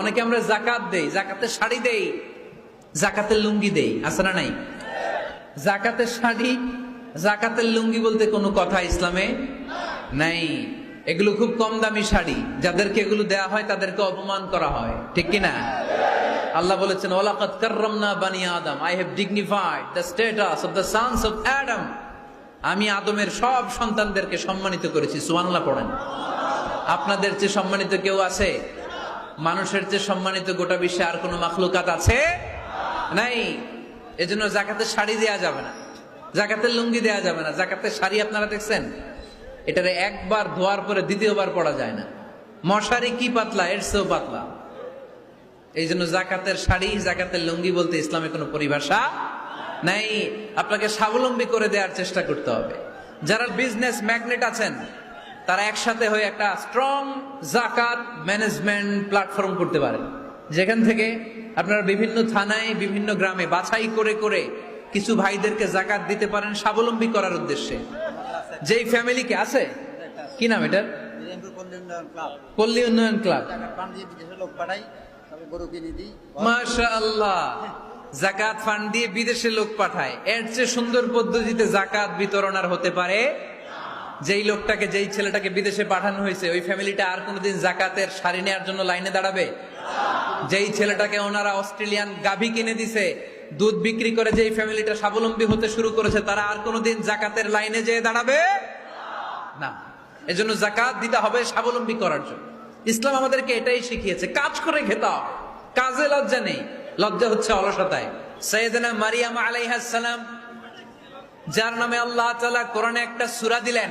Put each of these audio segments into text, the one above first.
অনেকে আমরা জাকাত দেই জাকাতের শাড়ি দেই জাকাতের লুঙ্গি দেই, আছে না নাই? জাকাতের শাড়ি জাকাতের লুঙ্গি বলতে কোনো কথা ইসলামে নাই। এগুলো খুব কম দামি শাড়ি, যাদেরকে এগুলো দেয়া হয় তাদেরকে অপমান করা হয়, ঠিক কি না? আল্লাহ বলেছেন ওলাকাত কাররামনা বানি আদম I have dignified the status of the sons of Adam আমি আদমের সব সন্তানদেরকে সম্মানিত করেছি, সুবহানাল্লাহ পড়েন। আপনাদের চেয়ে সম্মানিত কেউ আছে? মানুষের চেয়ে সম্মানিত গোটা বিশ্বে আর কোনো মাখলুকাত আছে? নাই। এজন্য জাকাতের শাড়ি দেয়া যাবে না। জাকাতের লুঙ্গি দেয়া যাবে না। জাকাতের শাড়ি আপনারা দেখছেন? এটারে একবার ধোয়ার পরে দ্বিতীয়বার পড়া যায় না। মশারি কি পাতলা, এর চেয়েও পাতলা। এই জন্য জাকাতের শাড়ি, জাকাতের লুঙ্গি বলতে ইসলামে কোনো পরিভাষা নাই। আপনাকে স্বাবলম্বী করে দেওয়ার চেষ্টা করতে হবে। যারা বিজনেস ম্যাগনেট আছেন তারা একসাথে হয়ে একটা স্ট্রং জাকাত ম্যানেজমেন্ট প্ল্যাটফর্ম করতে পারেন যেখান থেকে আপনারা বিভিন্ন থানায় বিভিন্ন গ্রামে বাছাই করে করে কিছু ভাইদেরকে জাকাত দিতে পারেন স্বাবলম্বী করার উদ্দেশ্যে। যেই ফ্যামিলিকে আছে? কি নাম এটার? পল্লী উন্নয়ন ক্লাব। মাশা আল্লাহ জাকাত ফান্ড দিয়ে বিদেশে লোক পাঠায়। এর চেয়ে সুন্দর পদ্ধতিতে জাকাত বিতরণ আর হতে পারে যেই লোকটাকে, যেই ছেলেটাকে বিদেশে পাঠানো হয়েছে, ওই ফ্যামিলিটা আর কোনোদিন জাকাতের শাড়ি নেওয়ার জন্য লাইনে দাঁড়াবে? যেই ছেলেটাকে ওনারা অস্ট্রেলিয়ান গাভী কিনে দিছে, দুধ বিক্রি করে যেই ফ্যামিলিটা স্বাবলম্বী হতে শুরু করেছে, তারা আর কোনোদিন জাকাতের লাইনে যেয়ে দাঁড়াবে? না। এজন্য জাকাত দিতে হবে স্বাবলম্বী করার জন্য। ইসলাম আমাদেরকে এটাই শিখিয়েছে, কাজ করে খেতে কাজে লজ্জা নেই। লজ্জা হচ্ছে অলসতায়। সৈয়দনা মারিয়াম আলাইহাস সালাম, যার নামে আল্লাহ তাআলা কোরআনে একটা সূরা দিলেন।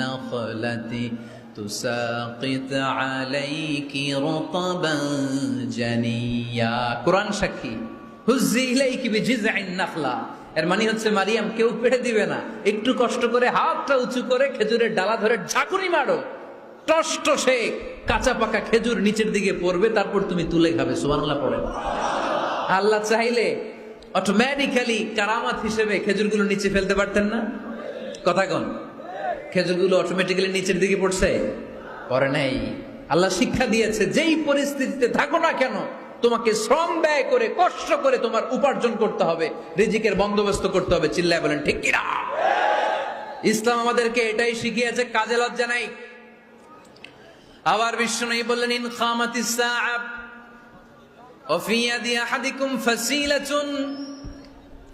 নাখলাতি তুসাকিত আলাইকি রতাবান জানিয়া কোরআন সাক্ষী, হুজ্জি ইলাইকি বিজিদঈন নাখলা এর মানে হচ্ছে, মারিয়াম, কেউ পেড়ে দিবে না। একটু কষ্ট করে হাতটা উঁচু করে খেজুরের ডালা ধরে ঝাঁকুনি মারো। টষ্ট সে কাঁচা পাকা খেজুর নিচের দিকে পড়বে, তারপর তুমি তুলে খাবে। সুবহানাল্লাহ পড়ে। আল্লাহ চাইলে অটোমেটিক্যালি কারামাত হিসেবে খেজুরগুলো নিচে ফেলতে পারতেন না। কথা কন। খেজুরগুলো অটোমেটিক্যালি নিচের দিকে পড়ছে। পরে নাই। আল্লাহ শিক্ষা দিয়েছে, যেই পরিস্থিতিতে থাকো না কেন, তোমাকে শ্রম ব্যয় করে, কষ্ট করে তোমার উপার্জন করতে হবে, রিজিকের বন্দোবস্ত করতে হবে। চিল্লায় বলেন, ঠিক কিনা? ইসলাম আমাদেরকে এটাই শিখিয়েছে, কাজে লজ্জা নাই। আবার বিশ্ব নেই বললেন, ইন খামাতিস অফিয়া দিয়া হাদিকুম ইয়াদি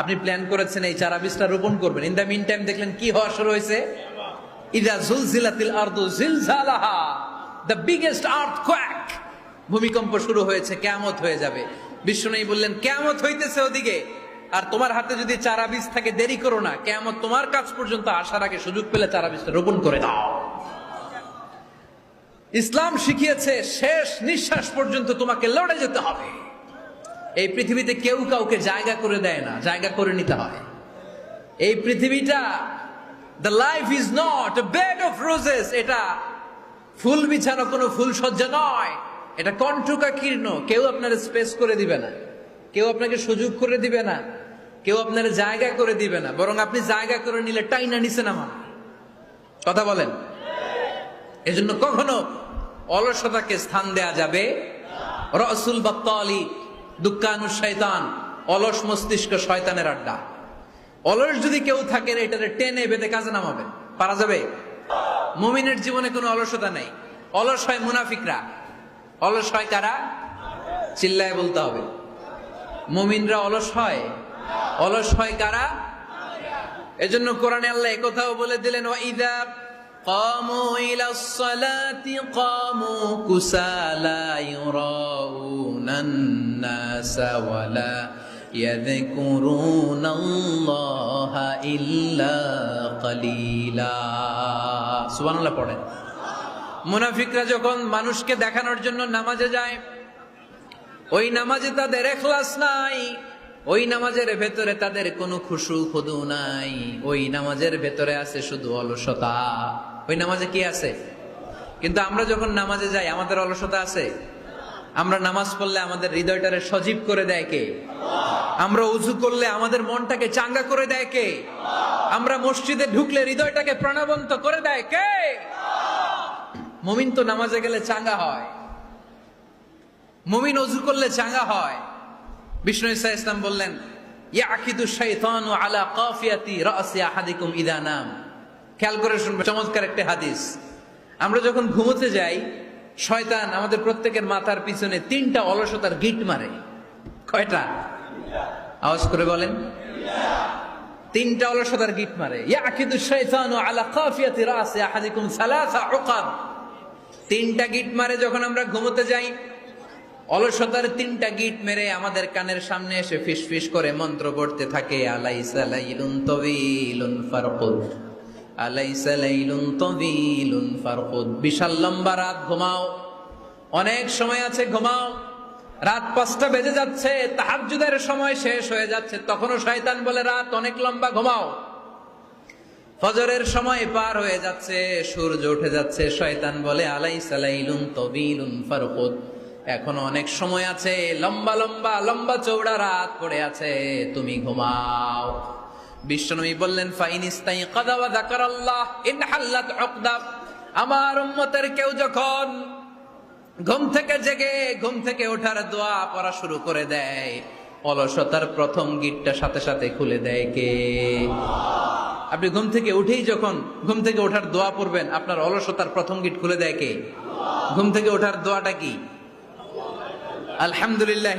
আপনি প্ল্যান করেছেন এই চারা বীজটা রোপণ করবেন। ইন দ্য মিন টাইম দেখলেন কি হওয়া শুরু হয়েছে? ইদা জুলজিলাতিল আরদু জিলজালাহা। দ্য বিগেস্ট আর্থকোয়াক ভূমিকম্প শুরু হয়েছে, কেয়ামত হয়ে যাবে। বিষ্ণু বললেন, কেয়ামত হইতেছে ওদিকে। আর তোমার হাতে যদি চারা বীজ থাকে, দেরি করো না। কেমন তোমার কাছ পর্যন্ত আসার আগে সুযোগ পেলে চারা বীজটা রোপণ করে দাও। ইসলাম শিখিয়েছে, শেষ নিঃশ্বাস পর্যন্ত তোমাকে লড়ে যেতে হবে। এই পৃথিবীতে কেউ কাউকে জায়গা করে দেয় না, জায়গা করে নিতে হয়। এই পৃথিবীটা the life is not bed of roses এটা ফুল বিছানো কোনো ফুল সজ্জা নয়। এটা কণ্ঠকা কীর্ণ কেউ আপনার স্পেস করে দিবে না। কেউ আপনাকে সুযোগ করে দিবে না। কেউ আপনার জায়গা করে দিবে না। বরং আপনি জায়গা করে নিলে টাইনা নিছে না কথা বলেন। এজন্য কখনো অলসতাকে স্থান দেয়া যাবে। রসুল বক্তালি দুঃখানু শয়তান অলস মস্তিষ্ক শয়তানের আড্ডা অলস যদি কেউ থাকে এটারে টেনে বেঁধে কাজে নামাবে পারা যাবে মুমিনের জীবনে কোনো অলসতা নেই অলস হয় মুনাফিকরা অলস হয় কারা চিল্লায় বলতে হবে মুমিনরা অলস হয় অলস হয় কারা এজন্য কোরআনে আল্লাহ একথাও বলে দিলেন ওয়াইদা قاموا إلى الصلاة قاموا كسالى يراءون الناس ولا يذكرون الله إلا قليلا سبحان الله পড়েন মুনাফিকরা যখন মানুষকে দেখানোর জন্য নামাজে যায় ওই নামাজে তাদের এখলাস নাই ওই নামাজের ভেতরে তাদের কোনো খুশু খুদু নাই ওই নামাজের ভেতরে আছে শুধু অলসতা ওই নামাজে কি আছে কিন্তু আমরা যখন নামাজে যাই আমাদের অলসতা আছে আমরা নামাজ পড়লে আমাদের হৃদয়টারে সজীব করে দেয় কে? আমরা উজু করলে আমাদের মনটাকে চাঙ্গা করে দেয় কে? আমরা মসজিদে ঢুকলে হৃদয়টাকে প্রাণবন্ত করে দেয় কে? মমিন তো নামাজে গেলে চাঙ্গা হয়। মমিন অজু করলে চাঙ্গা হয়। বিষ্ণু ইসা ইসলাম বললেন আলা ইদা নাম। খেয়াল করে শুনবে চমৎকার একটা হাদিস। আমরা যখন ঘুমোতে যাই শয়তান আমাদের প্রত্যেকের মাথার পিছনে তিনটা অলসতার গিট মারে। কয়টা? আওয়াজ করে বলেন। তিনটা অলসতার গিট মারে। ইয়াকিদু শাইতানু আলা কাফিয়াতি রাসি আহাদিকুম সালাসা উকাব তিনটা গিট মারে যখন আমরা ঘুমোতে যাই, অলসতার তিনটা গিট মেরে আমাদের কানের সামনে এসে ফিস ফিস করে মন্ত্র পড়তে থাকে, আলাইসা লাইলুন তবিলুন ফারকুদ আলাইসা লাইলুন ফারকুদ। বিশাল লম্বা রাত, ঘুমাও। অনেক সময় আছে, ঘুমাও। রাত পাঁচটা বেজে যাচ্ছে, তাহাজ্জুদের সময় শেষ হয়ে যাচ্ছে। তখনও শয়তান বলে, রাত অনেক লম্বা, ঘুমাও। ফজরের সময় পার হয়ে যাচ্ছে, সূর্য উঠে যাচ্ছে। শয়তান বলে আলাই সালাইলুন তবিলুন ফারকুদ। এখনও অনেক সময় আছে, লম্বা লম্বা লম্বা চৌড়া রাত পড়ে আছে। তুমি ঘুমাও। বিশ্বনবী বললেন ফাইনিস্তাই কাদাওয়া যাকার আল্লাহ ইন হাল্লাত উকদা। আমার উম্মতের কেউ যখন ঘুম থেকে জেগে, ঘুম থেকে ওঠার দোয়া পড়া শুরু করে দেয়, অলসতার প্রথম গিটটা সাথে সাথে খুলে দেয় কে? আপনি ঘুম থেকে উঠেই যখন ঘুম থেকে ওঠার দোয়া পড়বেন, আপনার অলসতার প্রথম গিট খুলে দেয় কে? ঘুম থেকে ওঠার দোয়াটা কি? আলহামদুলিল্লাহ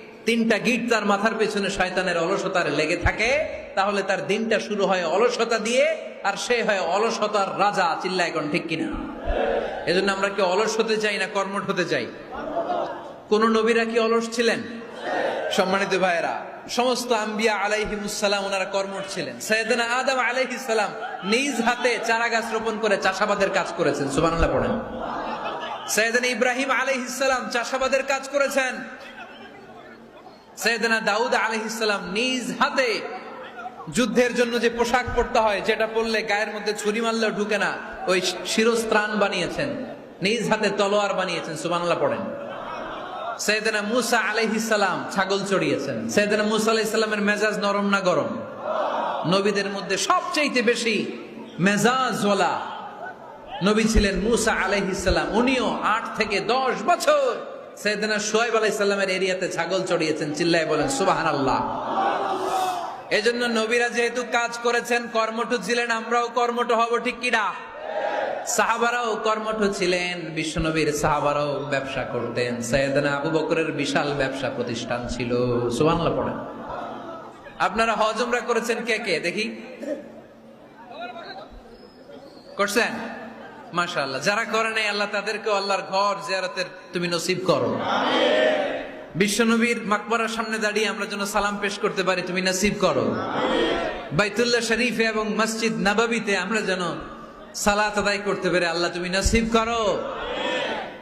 তিনটা গিট তার মাথার পেছনে শয়তানের অলসতার লেগে থাকে, তাহলে তার দিনটা শুরু হয় অলসতা দিয়ে, আর সে হয় অলসতার রাজা চিল্লা এখন ঠিক কিনা? এজন্য আমরা কি অলস হতে চাই না কর্মঠ হতে চাই? কোন নবীরা কি অলস ছিলেন? সম্মানিত ভাইয়েরা, সমস্ত আম্বিয়া আলাইহিমুসালাম ওনারা কর্মঠ ছিলেন। সৈয়দনা আদম আলাইহিসালাম নিজ হাতে চারা গাছ রোপণ করে চাষাবাদের কাজ করেছেন। সুবহানাল্লাহ পড়েন। সৈয়দনা ইব্রাহিম আলাইহিসালাম চাষাবাদের কাজ করেছেন। সৈয়দনা দাউদ আলাইহিসালাম নিজ হাতে যুদ্ধের জন্য যে পোশাক পরতে হয়, যেটা পরলে গায়ের মধ্যে ছুরি মারলেও ঢুকে না, ওই শিরস্ত্রাণ বানিয়েছেন। নিজ হাতে তলোয়ার বানিয়েছেন সুবানাল্লাহ পড়েন। সৈয়দনা মুসা আলাইহিসালাম ছাগল চড়িয়েছেন। সৈয়দনা মুসা আলাইহিসাল্লামের মেজাজ নরম না গরম? নবীদের মধ্যে সবচাইতে বেশি মেজাজওয়ালা নবী ছিলেন মুসা আলাইহিসাল্লাম উনিও আট থেকে দশ বছর সৈয়দনা সোয়েব আলাইসাল্লামের এরিয়াতে ছাগল চড়িয়েছেন, চিল্লায় বলেন সুবাহান আল্লাহ এজন্য নবীরা যেহেতু কাজ করেছেন, কর্মঠ ছিলেন, আমরাও কর্মঠ হব, ঠিক কিনা সাহাবারাও কর্মঠ ছিলেন, বিশ্বনবীর সাহাবারাও ব্যবসা করতেন। সৈয়দনা আবু বকরের বিশাল ব্যবসা প্রতিষ্ঠান ছিল। সুবহানাল্লাহ পড়েন। আপনারা হজমরা করেছেন কে কে? দেখি। করছেন? মাশাআল্লাহ। যারা করে নাই আল্লাহ তাদেরকে আল্লাহর ঘর জিয়ারতের তুমি নসিব করো। বিশ্বনবীর মাকবরার সামনে দাঁড়িয়ে আমরা যেন সালাম পেশ করতে পারি তুমি নসিব করো। বাইতুল্লাহ শরীফে এবং মসজিদ নবাবিতে আমরা যেন সালাত আদায় করতে পারি আল্লাহ তুমি নসিব করো।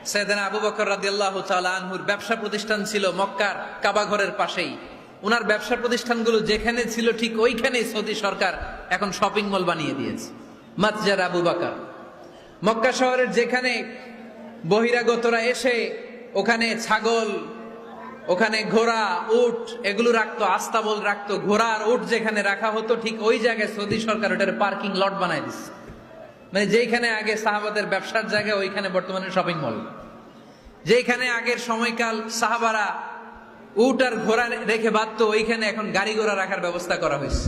সৈয়দানা আবু বকর রাদিয়াল্লাহু তাআলা আনহুর ব্যবসা প্রতিষ্ঠান ছিল মক্কার কাবা ঘরের পাশেই। ওনার ব্যবসা প্রতিষ্ঠানগুলো যেখানে ছিল ঠিক ওইখানেই সৌদি সরকার এখন শপিং মল বানিয়ে দিয়েছে। মাতজার আবু বাকার। মক্কা শহরের যেখানে বহিরাগতরা এসে, ওখানে ছাগল, ওখানে ঘোড়া, উট, এগুলো রাখতো, আস্তাবল রাখতো ঘোড়া আর উট যেখানে রাখা হতো, ঠিক ওই জায়গায় সৌদি সরকার ওটার পার্কিং লট বানাই দিচ্ছে মানে যেখানে আগে সাহাবাদের ব্যবসার জায়গা, ওইখানে বর্তমানে শপিং মল যেখানে আগের সময়কাল সাহাবারা উট আর ঘোড়া রেখে বাঁধতো, ওইখানে এখন গাড়ি ঘোড়া রাখার ব্যবস্থা করা হয়েছে।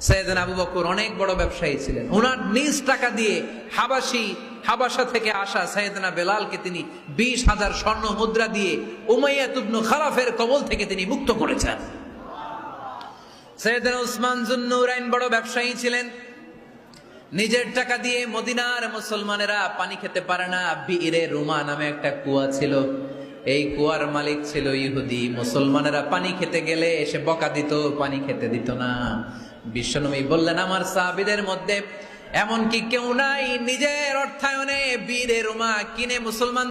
সৈয়দান আবু বকর অনেক বড় ব্যবসায়ী ছিলেন। ওনার নিজ টাকা দিয়ে হাবাসি, হাবাসা থেকে আসা সৈয়দনা বেলালকে তিনি বিশ হাজার স্বর্ণ মুদ্রা দিয়ে উমাইয়া তুবনু খারাফের কবল থেকে তিনি মুক্ত করেছেন। সৈয়দনা উসমান জুন্নুরাইন বড় ব্যবসায়ী ছিলেন। নিজের টাকা দিয়ে মদিনার মুসলমানেরা পানি খেতে পারে না। বীরে রুমা নামে একটা কুয়া ছিল। এই কুয়ার মালিক ছিল ইহুদি। মুসলমানেরা পানি খেতে গেলে এসে বকা দিত, পানি খেতে দিত না। বিশ্বনবী বললেন আমার সাহাবিদের মধ্যে এমনকি কেউ নাই নিজের অর্থায়নে বীরের উমা কিনে মুসলমান